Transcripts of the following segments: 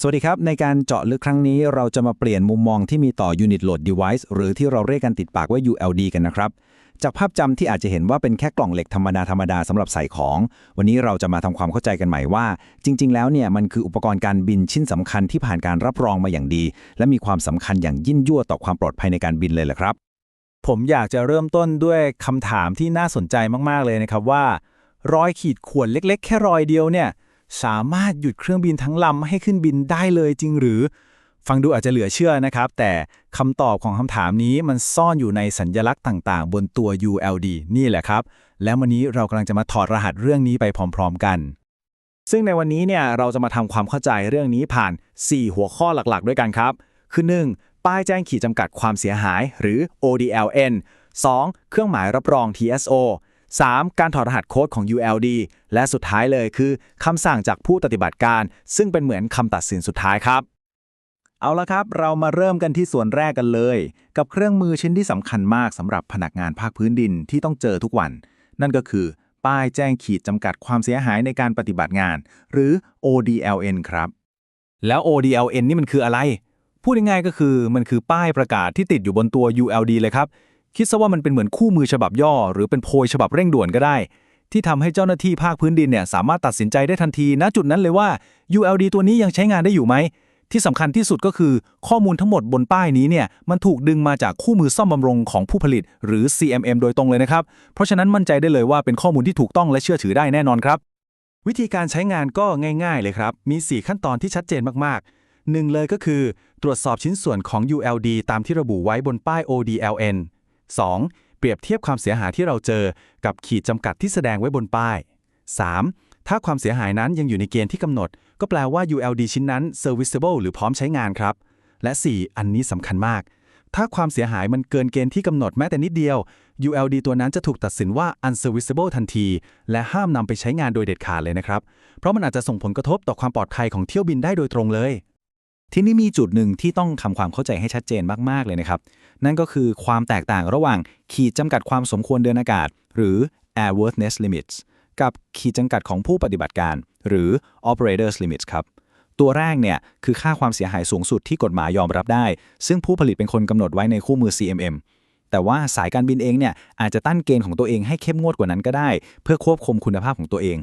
สวัสดีครับ ในการเจาะลึกครั้งนี้เราจะมาเปลี่ยนมุมมองที่มีต่อ Unit Load Device หรือที่เราเรียกกันติดปากว่า ULD กันนะครับ จากภาพจำที่อาจจะเห็นว่าเป็นแค่กล่องเหล็กธรรมดาธรรมดาสำหรับใส่ของ วันนี้เราจะมาทำความเข้าใจกันใหม่ว่า จริง ๆ แล้วเนี่ยมันคืออุปกรณ์การบินชิ้นสำคัญที่ผ่านการรับรองมาอย่างดี และมีความสำคัญอย่างยิ่งยวดต่อความปลอดภัยในการบินเลยแหละครับ ผมอยากจะเริ่มต้นด้วยคำถามที่น่าสนใจมากๆเลยนะครับว่ารอยขีดข่วนเล็ก ๆ แค่รอยเดียวเนี่ย สามารถหยุดเครื่องบินทั้งลำให้ขึ้นบินได้เลยจริงหรือ ฟังดูอาจจะเหลือเชื่อนะครับ แต่คำตอบของคำถามนี้มันซ่อนอยู่ในสัญญลักษณ์ต่างๆ บนตัว ULD นี่แหละครับ แล้ววันนี้เรากำลังจะมาถอดรหัสเรื่องนี้ไปพร้อม ๆ กัน ซึ่งในวันนี้เนี่ยเราจะมาทำความเข้าใจเรื่องนี้ผ่าน 4 หัวข้อหลักๆ ด้วยกันครับ คือ 1. ป้ายแจ้งขีดจำกัดความเสียหาย หรือ ODLN 2. เครื่องหมายรับรอง TSO 3. การถอดรหัสโค้ดของ ULD และสุดท้ายเลยคือคำสั่งจากผู้ปฏิบัติการ ซึ่งเป็นเหมือนคำตัดสินสุดท้ายครับ เอาละครับ เรามาเริ่มกันที่ส่วนแรกกันเลย กับเครื่องมือชิ้นที่สำคัญมากสำหรับพนักงานภาคพื้นดินที่ต้องเจอทุกวัน นั่นก็คือ ป้ายแจ้งขีดจำกัดความเสียหายในการปฏิบัติงาน หรือ ODLN ครับ แล้ว ODLN นี่มันคืออะไร พูดง่ายๆก็คือมันคือป้ายประกาศที่ติดอยู่บนตัว ULD เลยครับ คิดซะว่ามันเป็นเหมือนคู่มือฉบับย่อ หรือเป็นโพยฉบับเร่งด่วนก็ได้ ที่ทำให้เจ้าหน้าที่ภาคพื้นดินเนี่ยสามารถตัดสินใจได้ทันทีณจุดนั้นเลยว่า ULD ตัวนี้ยังใช้งานได้อยู่ไหมที่สำคัญที่สุดก็คือข้อมูลทั้งหมดบนป้ายนี้เนี่ยมันถูกดึงมาจากคู่มือซ่อมบำรุงของผู้ผลิต หรือ CMM โดยตรงเลยนะครับ เพราะฉะนั้นมั่นใจได้เลยว่าเป็นข้อมูลที่ถูกต้องและเชื่อถือได้แน่นอนครับ วิธีการใช้งานก็ง่ายๆเลยครับ มี 4 ขั้นตอนที่ชัดเจนมากๆ1เลยก็คือ ตรวจสอบชิ้นส่วนของ ULD ตามที่ระบุไว้บนป้าย ODLN 2. เปรียบเทียบความเสียหายที่เราเจอกับขีดจำกัดที่แสดงไว้บนป้าย 3. ถ้าความเสียหายนั้นยังอยู่ในเกณฑ์ที่กำหนด ก็แปลว่า ULD ชิ้นนั้น serviceable หรือพร้อมใช้งานครับ และ 4. อันนี้สำคัญมาก ถ้าความเสียหายมันเกินเกณฑ์ที่กำหนดแม้แต่นิดเดียว ULD ตัวนั้นจะถูกตัดสินว่า unserviceable ทันที และห้ามนำไปใช้งานโดยเด็ดขาดเลยนะครับ เพราะมันอาจจะส่งผลกระทบต่อความปลอดภัยของเที่ยวบินได้โดยตรงเลย ที่นี่มีจุดหนึ่งที่ต้องทำความเข้าใจให้ชัดเจนมาก ๆ เลยนะครับ นั่นก็คือความแตกต่างระหว่างขีดจำกัดความสมควรเดินอากาศ หรือ airworthiness limits กับขีดจำกัดของผู้ปฏิบัติการ หรือ operators limits ครับ ตัวแรกเนี่ยคือค่าความเสียหายสูงสุดที่กฎหมายยอมรับได้ ซึ่งผู้ผลิตเป็นคนกำหนดไว้ในคู่มือ CMM แต่ว่าสายการบินเองเนี่ยอาจจะตั้นเกณฑ์ของตัวเองให้เข้มงวดกว่านั้นก็ได้ เพื่อควบคุมคุณภาพของตัวเอง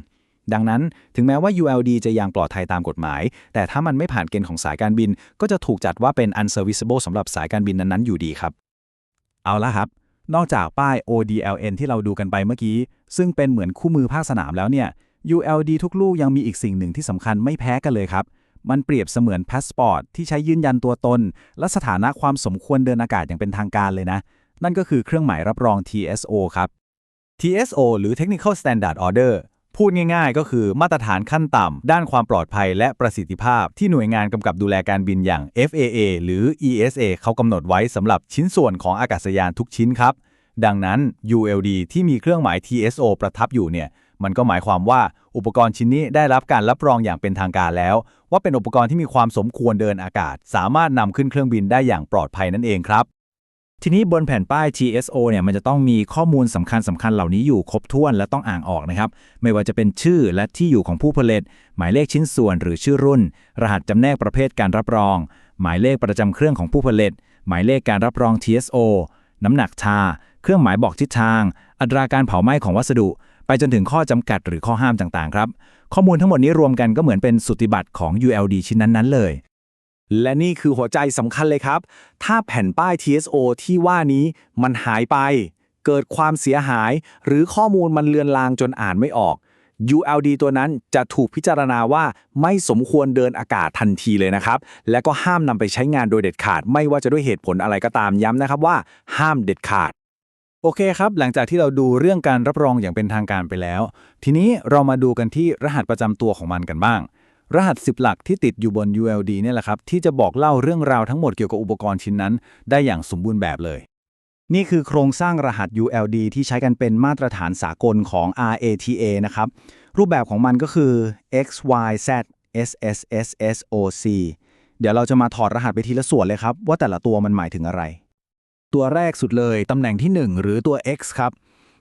ดังนั้นถึงแม้ว่า ULD จะยังปลอดภัยตามกฎหมาย แต่ถ้ามันไม่ผ่านเกณฑ์ของสายการบิน ก็จะถูกจัดว่าเป็น unserviceable สำหรับสายการบินนั้นๆ อยู่ดีครับ เอาละครับ นอกจากป้าย ODLN ที่เราดูกันไปเมื่อกี้ ซึ่งเป็นเหมือนคู่มือภาคสนามแล้วเนี่ย ULD ทุกลูกยังมีอีกสิ่งหนึ่งที่สำคัญไม่แพ้กันเลยครับ มันเปรียบเสมือนพาสปอร์ตที่ใช้ยืนยันตัวตน และสถานะความสมควรเดินอากาศอย่างเป็นทางการเลยนะ นั่นก็คือเครื่องหมายรับรอง TSO ครับ TSO หรือ Technical Standard Order พูดง่ายๆ ก็คือมาตรฐานขั้นต่ำด้านความปลอดภัยและประสิทธิภาพที่หน่วยงานกำกับดูแลการบินอย่าง FAA หรือ ESA เขากำหนดไว้สำหรับชิ้นส่วนของอากาศยานทุกชิ้นครับ ดังนั้น ULD ที่มีเครื่องหมาย TSO ประทับอยู่เนี่ยมันก็หมายความว่าอุปกรณ์ชิ้นนี้ได้รับการรับรองอย่างเป็นทางการแล้ว ว่าเป็นอุปกรณ์ที่มีความสมควรเดินอากาศ สามารถนำขึ้นเครื่องบินได้อย่างปลอดภัยนั่นเองครับ ทีนี้บนแผ่นป้าย TSO เนี่ยมันจะต้องมีข้อมูลสำคัญสำคัญเหล่านี้อยู่ครบถ้วนและต้องอ่านออกนะครับ ไม่ว่าจะเป็นชื่อและที่อยู่ของผู้ผลิต หมายเลขชิ้นส่วนหรือชื่อรุ่น รหัสจำแนกประเภทการรับรอง หมายเลขประจำเครื่องของผู้ผลิต หมายเลขการรับรอง TSO น้ำหนักชา เครื่องหมายบอกทิศทาง อัตราการเผาไหม้ของวัสดุ ไปจนถึงข้อจำกัดหรือข้อห้ามต่างๆครับ ข้อมูลทั้งหมดนี้รวมกันก็เหมือนเป็นสุติบัตรของ ULD ชิ้นนั้นๆเลย และนี่คือหัวใจสำคัญเลยครับ ถ้าแผ่นป้าย TSO ที่ว่านี้มันหายไป เกิดความเสียหาย หรือข้อมูลมันเลือนลางจนอ่านไม่ออก ULD ตัวนั้นจะถูกพิจารณาว่าไม่สมควรเดินอากาศทันทีเลยนะครับ และก็ห้ามนำไปใช้งานโดยเด็ดขาด ไม่ว่าจะด้วยเหตุผลอะไรก็ตามย้ำนะครับว่า ห้ามเด็ดขาด โอเคครับ หลังจากที่เราดูเรื่องการรับรองอย่างเป็นทางการไปแล้ว ทีนี้เรามาดูกันที่รหัสประจำตัวของมันกันบ้าง รหัส 10 หลักที่ติดอยู่บน ULD เนี่ยแหละครับ ที่จะบอกเล่าเรื่องราวทั้งหมดเกี่ยวกับอุปกรณ์ชิ้นนั้น ได้อย่างสมบูรณ์แบบเลย นี่คือโครงสร้างรหัส ULD ที่ใช้กันเป็นมาตรฐานสากลของ RATA นะครับ รูปแบบของมันก็คือ X Y Z S S S S O C เดี๋ยวเราจะมาถอดรหัสไปทีละส่วนเลยครับ ว่าแต่ละตัวมันหมายถึงอะไร ตัวแรกสุดเลยตำแหน่งที่ 1 หรือตัว X ครับ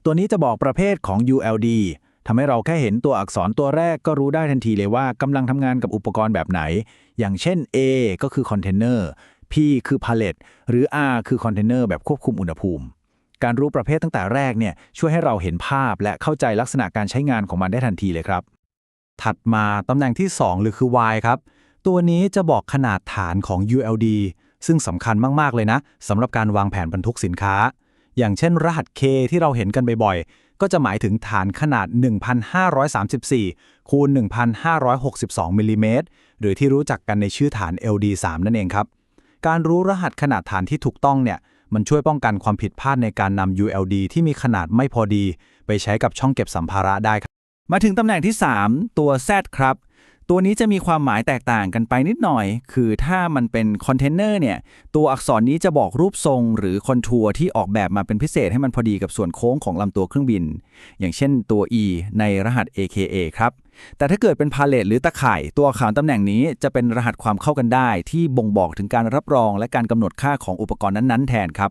ตัวนี้จะบอกประเภทของ ULD ทำให้เราแค่เห็นตัวอักษรตัวแรกก็รู้ได้ทันทีเลยว่ากำลังทำงานกับอุปกรณ์แบบไหน อย่างเช่น A ก็คือคอนเทนเนอร์ P คือพาเลตหรือ R คือคอนเทนเนอร์แบบควบคุมอุณหภูมิ การรู้ประเภทตั้งแต่แรกเนี่ยช่วยให้เราเห็นภาพและเข้าใจลักษณะการใช้งานของมันได้ทันทีเลยครับ ถัดมาตำแหน่งที่ 2 หรือคือ Y ครับ ตัวนี้จะบอกขนาดฐานของ ULD ซึ่งสำคัญมาก ๆ เลยนะสำหรับการวางแผนบรรทุกสินค้า อย่างเช่นรหัส K ที่เราเห็นกันบ่อยๆ ก็จะหมายถึงฐานขนาด 1,534 คูณ 1,562 มิลลิเมตร หรือที่รู้จักกันในชื่อฐาน LD3 นั่นเองครับ การรู้รหัสขนาดฐานที่ถูกต้องเนี่ย มันช่วยป้องกันความผิดพลาดในการนำ ULD ที่มีขนาดไม่พอดี ไปใช้กับช่องเก็บสัมภาระได้ครับ มาถึงตำแหน่งที่ 3 ตัว Z ครับ ตัวนี้จะมีความหมายแตกต่างกันไปนิดหน่อย คือถ้ามันเป็นคอนเทนเนอร์เนี่ย ตัวอักษรนี้จะบอกรูปทรงหรือคอนทัวร์ที่ออกแบบมาเป็นพิเศษให้มันพอดีกับส่วนโค้งของลำตัวเครื่องบิน อย่างเช่นตัว E ในรหัส AKA ครับ แต่ถ้าเกิดเป็นพาเลตหรือตะข่าย ตัวอักษรตำแหน่งนี้จะเป็นรหัสความเข้ากันได้ ที่บ่งบอกถึงการรับรองและการกำหนดค่าของอุปกรณ์นั้นๆ แทนครับ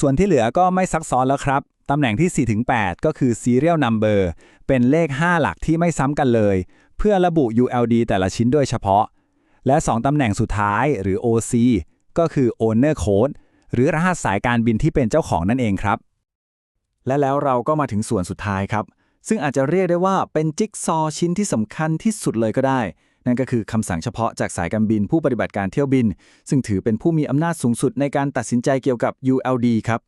ส่วนที่เหลือก็ไม่ซับซ้อนแล้วครับตำแหน่งที่4-8 ก็คือ serial number เป็นเลข 5 หลักที่ไม่ซ้ำกันเลย เพื่อระบุ ULD แต่ละชิ้นโดยเฉพาะ และ 2 ตำแหน่งสุดท้ายหรือ OC ก็คือ owner code หรือรหัสสายการบินที่เป็นเจ้าของนั่นเองครับ และแล้วเราก็มาถึงส่วนสุดท้ายครับ ซึ่งอาจจะเรียกได้ว่าเป็นจิ๊กซอว์ชิ้นที่สำคัญที่สุดเลยก็ได้ นั่นก็คือคำสั่งเฉพาะจากสายการบินผู้ปฏิบัติการเที่ยวบิน ซึ่งถือเป็นผู้มีอำนาจสูงสุดในการตัดสินใจเกี่ยวกับ ULD ครับ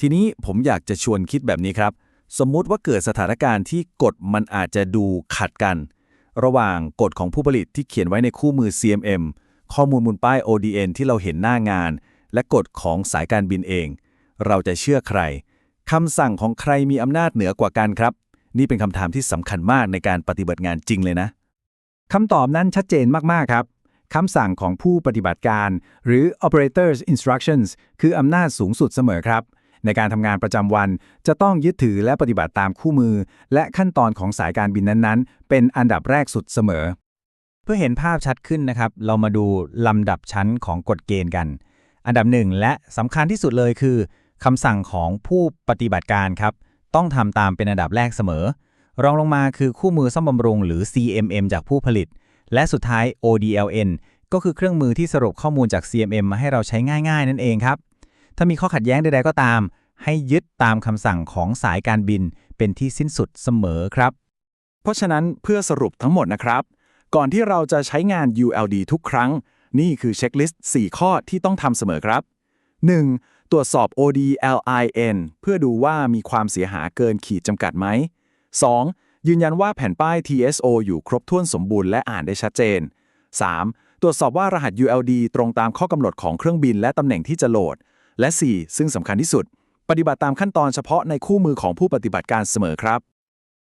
ทีนี้ผมอยากจะชวนคิดแบบนี้ครับ สมมุติว่าเกิดสถานการณ์ที่กฎมันอาจจะดูขัดกัน ระหว่างกฎของผู้ผลิตที่เขียนไว้ในคู่มือ CMM ข้อมูลบนป้าย ODN ที่เราเห็นหน้างาน และกฎของสายการบินเอง เราจะเชื่อใครคำสั่งของใครมีอำนาจเหนือกว่ากันครับ นี่เป็นคำถามที่สำคัญมากในการปฏิบัติงานจริงเลยนะคำตอบนั้นชัดเจนมากๆครับคำสั่งของผู้ปฏิบัติการ หรือ operators instructions คืออำนาจสูงสุดเสมอครับ ในการทำงานประจำวัน จะต้องยึดถือและปฏิบัติตามคู่มือ และขั้นตอนของสายการบินนั้นๆ เป็นอันดับแรกสุดเสมอ เพื่อเห็นภาพชัดขึ้นนะครับ เรามาดูลำดับชั้นของกฎเกณฑ์กัน อันดับหนึ่งและสำคัญที่สุดเลยคือคำสั่งของผู้ปฏิบัติการครับ ต้องทำตามเป็นอันดับแรกเสมอ รองลงมาคือคู่มือซ่อมบำรุงหรือ CMM จากผู้ผลิต และสุดท้าย ODLN ก็คือเครื่องมือที่สรุปข้อมูลจาก CMM มาให้เราใช้ง่าย ๆ นั่นเองครับ ถ้ามีข้อขัดแย้งใดๆก็ตาม ให้ยึดตามคำสั่งของสายการบินเป็นที่สิ้นสุดเสมอครับ เพราะฉะนั้นเพื่อสรุปทั้งหมดนะครับ ก่อนที่เราจะใช้งาน ULD ทุกครั้ง นี่คือเช็คลิสต์ 4 ข้อที่ต้องทำเสมอครับ 1. ตรวจสอบ ODLIN เพื่อดูว่ามีความเสียหายเกินขีดจำกัดไหม 2. ยืนยันว่าแผ่นป้าย TSO อยู่ครบถ้วนสมบูรณ์และอ่านได้ชัดเจน 3. ตรวจสอบว่ารหัส ULD ตรงตามข้อกำหนดของเครื่องบินและตำแหน่งที่จะโหลด และ 4. ซึ่งสำคัญที่สุด ปฏิบัติตามขั้นตอนเฉพาะในคู่มือของผู้ปฏิบัติการเสมอครับ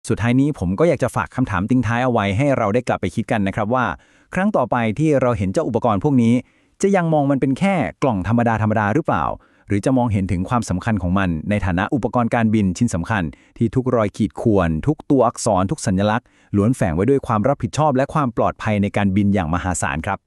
สุดท้ายนี้ผมก็อยากจะฝากคำถามทิ้งท้ายเอาไว้ให้เราได้กลับไปคิดกันนะครับว่า ครั้งต่อไปที่เราเห็นเจ้าอุปกรณ์พวกนี้ จะยังมองมันเป็นแค่กล่องธรรมดาธรรมดาหรือเปล่า หรือจะมองเห็นถึงความสำคัญของมัน ในฐานะอุปกรณ์การบินชิ้นสำคัญ ที่ทุกรอยขีดข่วน ทุกตัวอักษรทุกสัญลักษณ์ล้วนแฝงไว้ด้วยความรับผิดชอบ และความปลอดภัยในการบินอย่างมหาศาลครับ